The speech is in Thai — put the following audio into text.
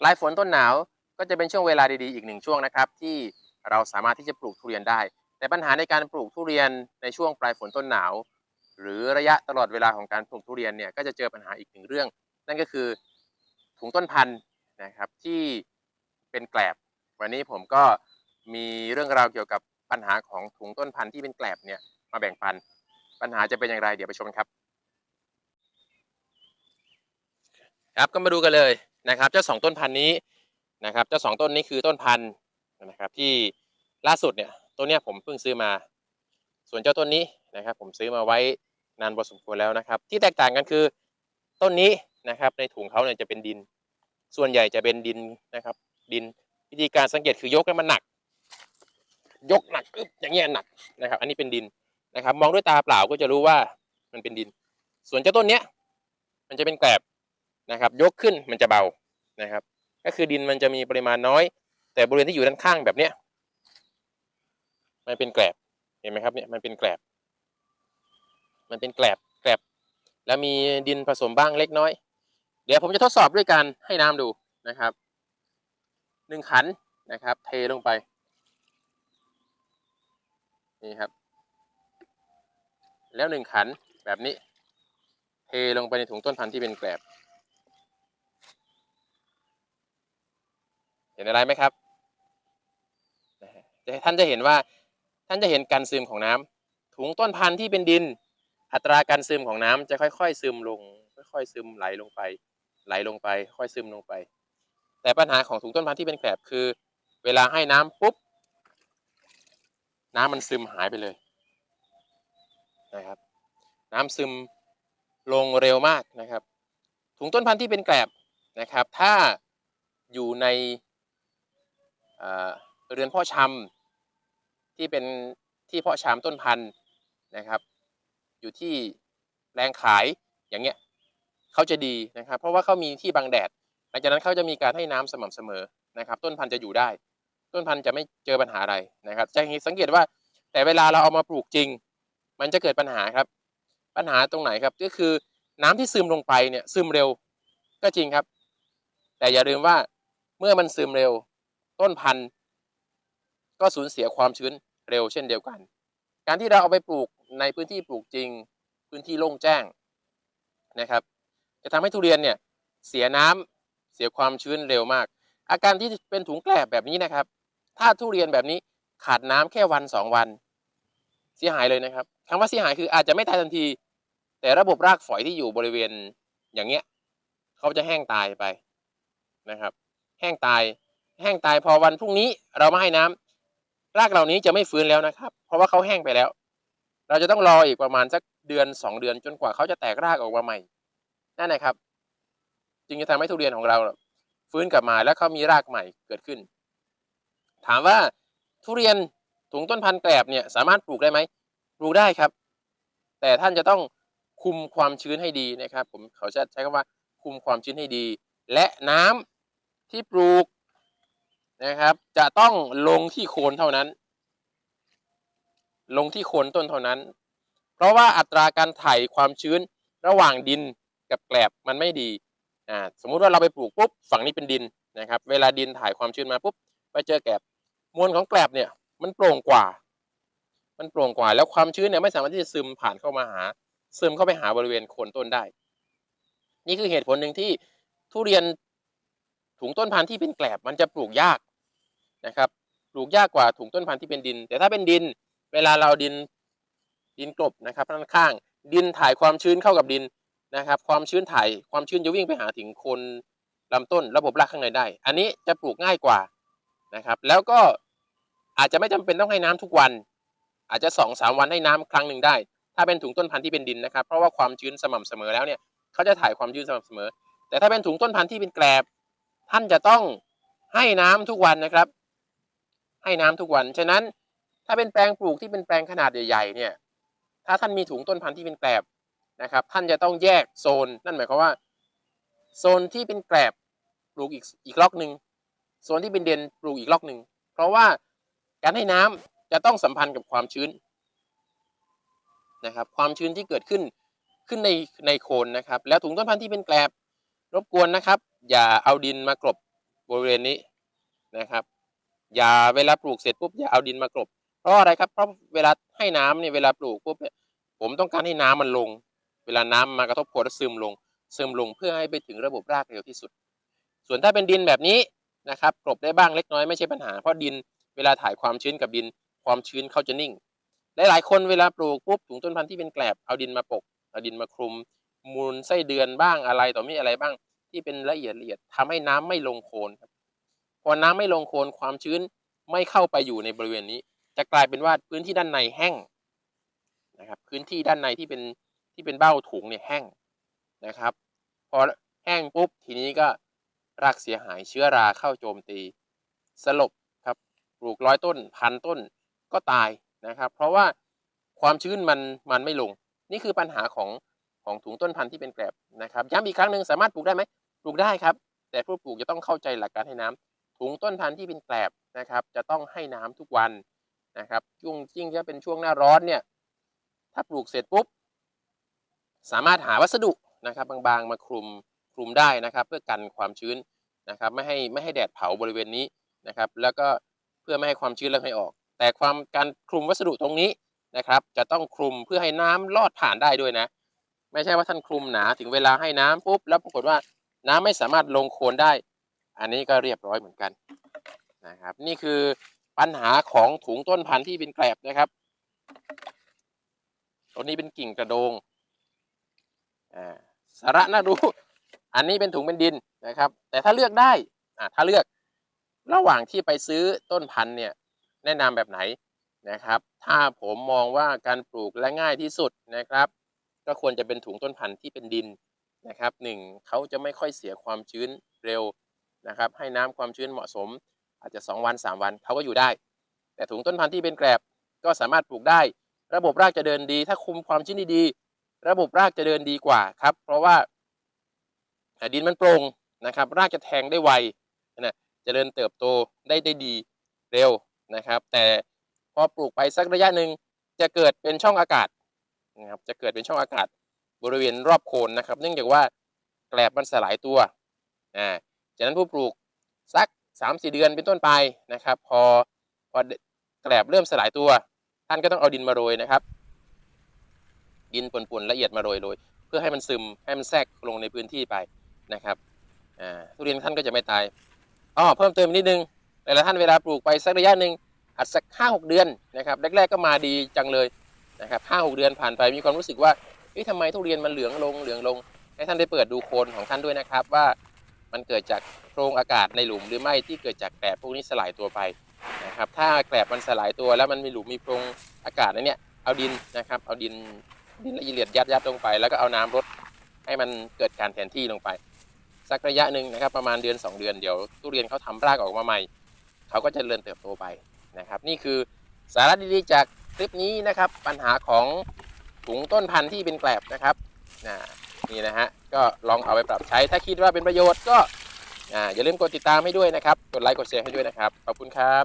ปลายฝนต้นหนาวก็จะเป็นช่วงเวลาดีๆอีกหนึ่งช่วงนะครับ ที่เราสามารถที่จะปลูกทุเรียนได้ แต่ปัญหาในการปลูกทุเรียนในช่วงปลายฝนต้นหนาว หรือระยะตลอดเวลาของการปลูกทุเรียนเนี่ยก็จะเจอปัญหาอีกหนึ่งเรื่อง นั่นก็คือถุงต้นพันธุ์นะครับที่เป็นแกลบ วันนี้ผมก็มีเรื่องราวเกี่ยวกับปัญหาของถุงต้นพันธุ์ที่เป็นแกลบเนี่ยมาแบ่งปัน ปัญหาจะเป็นอย่างไรเดี๋ยวไปชมกันครับ ครับก็มาดูกันเลย นะครับ เจ้าสองต้นพันธุ์นี้นะครับ เจ้าสองต้นนี้คือต้นพันธุ์นะครับ ที่ล่าสุดเนี่ยต้นเนี้ยผมเพิ่งซื้อมา ส่วนเจ้าต้นนี้นะครับ ผมซื้อมาไว้นานพอสมควรแล้วนะครับ ที่แตกต่างกันคือต้นนี้นะครับ ในถุงเขาเนี่ยจะเป็นดิน ส่วนใหญ่จะเป็นดินนะครับ ดินวิธีการสังเกตคือยกแล้วมันหนัก ยกหนักอึ๊บอย่างเงี้ยหนักนะครับ อันนี้เป็นดินนะครับ มองด้วยตาเปล่าก็จะรู้ว่ามันเป็นดิน ส่วนเจ้าต้นเนี้ยมันจะเป็นแกลบนะครับ ยกขึ้นมันจะเบา นะครับ ก็คือดินมันจะมีปริมาณน้อย แต่บริเวณที่อยู่ด้านข้างแบบเนี้ยมันเป็นแกลบเห็นไหมครับเนี่ยมันเป็นแกลบ มันเป็นแกลบแกลบ แล้วมีดินผสมบ้างเล็กน้อย เดี๋ยวผมจะทดสอบด้วยการให้น้ำดูนะครับหนึ่งขันนะครับ เทลงไปนี่ครับ แล้วหนึ่งขันแบบนี้ เทลงไปในถุงต้นพันธุ์ที่เป็นแกลบ เห็นอะไรไหมครับท่านจะเห็นว่าท่านจะเห็นการซึมของน้ำถุงต้นพันธุ์ที่เป็นดิน อัตราการซึมของน้ำจะค่อย ๆ ซึมลง ค่อยๆซึมไหลลงไป ไหลลงไป ค่อยซึมลงไป แต่ปัญหาของถุงต้นพันธุ์ที่เป็นแกลบคือ เวลาให้น้ำปุ๊บ น้ำมันซึมหายไปเลยนะครับ น้ำซึมลงเร็วมากนะครับ ถุงต้นพันธุ์ที่เป็นแกลบนะครับ ถ้าอยู่ใน เรือนพาะชำที่เป็นที่เพาะชำต้นพันธุ์นะครับ อยู่ที่แรงขายอย่างเงี้ยเขาจะดีนะครับ เพราะว่าเขามีที่บังแดด หลังจากนั้นเขาจะมีการให้น้ำสม่ำเสมอนะครับ ต้นพันธุ์จะอยู่ได้ ต้นพันธุ์จะไม่เจอปัญหาอะไรนะครับ จะสังเกตว่าแต่เวลาเราเอามาปลูกจริง มันจะเกิดปัญหาครับ ปัญหาตรงไหนครับก็คือน้ำที่ซึมลงไปเนี่ยซึมเร็วก็จริงครับ แต่อย่าลืมว่าเมื่อมันซึมเร็ว ต้นพันธุ์ ก็สูญเสียความชื้นเร็วเช่นเดียวกัน การที่เราเอาไปปลูกในพื้นที่ปลูกจริง พื้นที่โล่งแจ้งนะครับ จะทำให้ทุเรียนเนี่ยเสียน้ำเสียความชื้นเร็วมาก อาการที่เป็นถุงแกลบแบบนี้นะครับ ถ้าทุเรียนแบบนี้ขาดน้ำแค่วันสองวัน เสียหายเลยนะครับคำว่าเสียหายคืออาจจะไม่ตายทันที แต่ระบบรากฝอยที่อยู่บริเวณอย่างเงี้ยเขาจะแห้งตายไปนะครับ แห้งตาย แห้งตายพอวันพรุ่งนี้เรามาให้น้ำรากเหล่านี้จะไม่ฟื้นแล้วนะครับ เพราะว่าเขาแห้งไปแล้ว เราจะต้องรออีกประมาณสักเดือนสองเดือนจนกว่าเขาจะแตกรากออกมาใหม่นั่นนะครับ จึงจะทำให้ทุเรียนของเราฟื้นกลับมาแล้วเขามีรากใหม่เกิดขึ้น ถามว่าทุเรียนถุงต้นพันธุ์แกลบเนี่ยสามารถปลูกได้ไหมปลูกได้ครับ แต่ท่านจะต้องคุมความชื้นให้ดีนะครับ ผมเขาจะใช้คำว่าคุมความชื้นให้ดี และน้ำที่ปลูก นะครับ จะต้องลงที่โคนเท่านั้น ลงที่โคนต้นเท่านั้น เพราะว่าอัตราการถ่ายความชื้นระหว่างดินกับแกลบมันไม่ดีอ่าสมมุติว่าเราไปปลูกปุ๊บฝั่งนี้เป็นดินนะครับ เวลาดินถ่ายความชื้นมาปุ๊บไปเจอแกลบมวลของแกลบเนี่ยมันโปร่งกว่า มันโปร่งกว่า แล้วความชื้นเนี่ยไม่สามารถที่จะซึมผ่านเข้ามาหา ซึมเข้าไปหาบริเวณโคนต้นได้ นี่คือเหตุผลหนึ่งที่ทุเรียนถุงต้นพันธุ์ที่เป็นแกลบมันจะปลูกยาก นะครับปลูกยากกว่าถุงต้นพันธุ์ที่เป็นดิน แต่ถ้าเป็นดิน เวลาเราดินดินกลบนะครับด้านข้าง ดินถ่ายความชื้นเข้ากับดินนะครับ ความชื้นถ่ายความชื้นจะวิ่งไปหาถึงโคนลำต้นระบบรากข้างในได้ อันนี้จะปลูกง่ายกว่านะครับ แล้วก็อาจจะไม่จำเป็นต้องให้น้ำทุกวัน อาจจะสองสามวันให้น้ำครั้งหนึ่งได้ ถ้าเป็นถุงต้นพันธุ์ที่เป็นดินนะครับ เพราะว่าความชื้นสม่ำเสมอแล้วเนี่ยเขาจะถ่ายความชื้นสม่ำเสมอ แต่ถ้าเป็นถุงต้นพันธุ์ที่เป็นแกลบ ท่านจะต้องให้น้ำทุกวันนะครับ ให้น้ำทุกวัน ฉะนั้นถ้าเป็นแปลงปลูกที่เป็นแปลงขนาดใหญ่ๆเนี่ย ถ้าท่านมีถุงต้นพันธุ์ที่เป็นแกลบนะครับ ท่านจะต้องแยกโซน นั่นหมายความว่า โซนที่เป็นแกลบปลูกอีกอีกล็อกหนึ่งโซนที่เป็นเด่นปลูกอีกล็อกหนึ่งเพราะว่าการให้น้ำจะต้องสัมพันธ์กับความชื้นนะครับ ความชื้นที่เกิดขึ้นขึ้นในในโคนนะครับ แล้วถุงต้นพันธุ์ที่เป็นแกลบรบกวนนะครับ อย่าเอาดินมากลบบริเวณนี้นะครับ อย่าเวลาปลูกเสร็จปุ๊บอย่าเอาดินมากลบเพราะอะไรครับเพราะเวลาให้น้ำเนี่ยเวลาปลูกปุ๊บเนี่ยผมต้องการให้น้ำมันลง เวลาน้ำมากระทบโคนแล้วซึมลง ซึมลงเพื่อให้ไปถึงระบบรากเร็วที่สุด ส่วนถ้าเป็นดินแบบนี้นะครับกลบได้บ้างเล็กน้อยไม่ใช่ปัญหาเพราะดินเวลาถ่ายความชื้นกับดินความชื้นเขาจะนิ่งหลายๆคนเวลาปลูกปุ๊บถุงต้นพันธุ์ที่เป็นแกลบเอาดินมาปกเอาดินมาคลุม มูลไส้เดือนบ้างอะไรต่อมีอะไรบ้าง ที่เป็นละเอียดละเอียดทำให้น้ำไม่ลงโคนครับ พอน้ำไม่ลงโคนความชื้นไม่เข้าไปอยู่ในบริเวณนี้ จะกลายเป็นว่าพื้นที่ด้านในแห้งนะครับ พื้นที่ด้านในที่เป็นที่เป็นเบ้าถุงเนี่ยแห้งนะครับ พอแห้งปุ๊บทีนี้ก็รากเสียหายเชื้อราเข้าโจมตี สลบครับปลูกร้อยต้นพันต้นก็ตายนะครับ เพราะว่าความชื้นมันมันไม่ลง นี่คือปัญหาของของถุงต้นพันธุ์ที่เป็นแกลบนะครับย้ำอีกครั้งหนึ่งสามารถปลูกได้ไหมปลูกได้ครับ แต่ผู้ปลูกจะต้องเข้าใจหลักการให้น้ำ ถุงต้นพันธุ์ที่เป็นแกลบนะครับ จะต้องให้น้ำทุกวันนะครับช่วงยิ่งจะเป็นช่วงหน้าร้อนเนี่ย ถ้าปลูกเสร็จปุ๊บ สามารถหาวัสดุนะครับบางๆ มาคลุมคลุมได้นะครับ เพื่อกันความชื้นนะครับ ไม่ให้ไม่ให้แดดเผาบริเวณนี้นะครับ แล้วก็เพื่อไม่ให้ความชื้นระเหยออก แต่ความการคลุมวัสดุตรงนี้นะครับ จะต้องคลุมเพื่อให้น้ำลอดผ่านได้ด้วยนะ ไม่ใช่ว่าท่านคลุมหนาถึงเวลาให้น้ำปุ๊บแล้วปรากฏว่าน้ำไม่สามารถลงโคนได้ อันนี้ก็เรียบร้อยเหมือนกันนะครับ นี่คือปัญหาของถุงต้นพันธุ์ที่เป็นแกลบนะครับตัวนี้เป็นกิ่งกระโดงอ่าสาระน่ารู้ อันนี้เป็นถุงเป็นดินนะครับ แต่ถ้าเลือกได้อ่าถ้าเลือกระหว่างที่ไปซื้อต้นพันธุ์เนี่ย แนะนำแบบไหนนะครับ ถ้าผมมองว่าการปลูกและง่ายที่สุดนะครับ ก็ควรจะเป็นถุงต้นพันธุ์ที่เป็นดินนะครับหนึ่งเขาจะไม่ค่อยเสียความชื้นเร็ว นะครับให้น้ำความชื้นเหมาะสม อาจจะ 2 วัน 3 วันเขาก็อยู่ได้ แต่ถุงต้นพันธุ์ที่เป็นแกลบก็สามารถปลูกได้ ระบบรากจะเดินดี ถ้าคุมความชื้นดีๆระบบรากจะเดินดีกว่าครับ เพราะว่าดินมันโปร่งนะครับ รากจะแทงได้ไวนะจะเจริญเติบโตได้ได้ดีเร็วนะครับ แต่พอปลูกไปสักระยะหนึ่งจะเกิดเป็นช่องอากาศนะครับจะเกิดเป็นช่องอากาศบริเวณรอบโคนนะครับ เนื่องจากว่าแกลบมันสลายตัวอ่า จากนั้นผู้ปลูกสักสามสี่เดือนเป็นต้นไปนะครับ พอพอแกลบเริ่มสลายตัว ท่านก็ต้องเอาดินมาโรยนะครับ ดินป่นๆละเอียดมาโรยโรยเพื่อให้มันซึมให้มันแทรกลงในพื้นที่ไปนะครับทุเรียนท่านก็จะไม่ตายอ๋อเพิ่มเติมนิดนึงแต่ละท่านเวลาปลูกไปสักระยะหนึ่งอาจสักห้าหกเดือนนะครับแรกๆก็มาดีจังเลยนะครับห้าหกเดือนผ่านไปมีความรู้สึกว่าเฮ้ยทำไมทุเรียนมันเหลืองลงเหลืองลงให้ท่านได้เปิดดูโคนของท่านด้วยนะครับว่า มันเกิดจากโพรงอากาศในหลุมหรือไม่ที่เกิดจากแกลบพวกนี้สลายตัวไปนะครับถ้าแกลบมันสลายตัวแล้วมันมีหลุมมีโพรงอากาศนเนี้ยเอาดินนะครับเอาดินดินละเอียดยัดยัดลงไป แล้วก็เอาน้ำรดให้มันเกิดการแทนที่ลงไป สักระยะหนึ่งนะครับประมาณเดือน 2 เดือนเดี๋ยวทุเรียนเขาทำรากออกมาใหม่เขาก็จะเริญเติบโตไปนะครับ นี่คือสาระดีๆจากคลิปนี้นะครับปัญหาของถุงต้นพันธุ์ที่เป็นแกลบนะครับนะ นี่นะฮะก็ลองเอาไปปรับใช้ถ้าคิดว่าเป็นประโยชน์ก็อ่าอย่าลืมกดติดตามให้ด้วยนะครับ กดไลค์กดแชร์ให้ด้วยนะครับ ขอบคุณครับ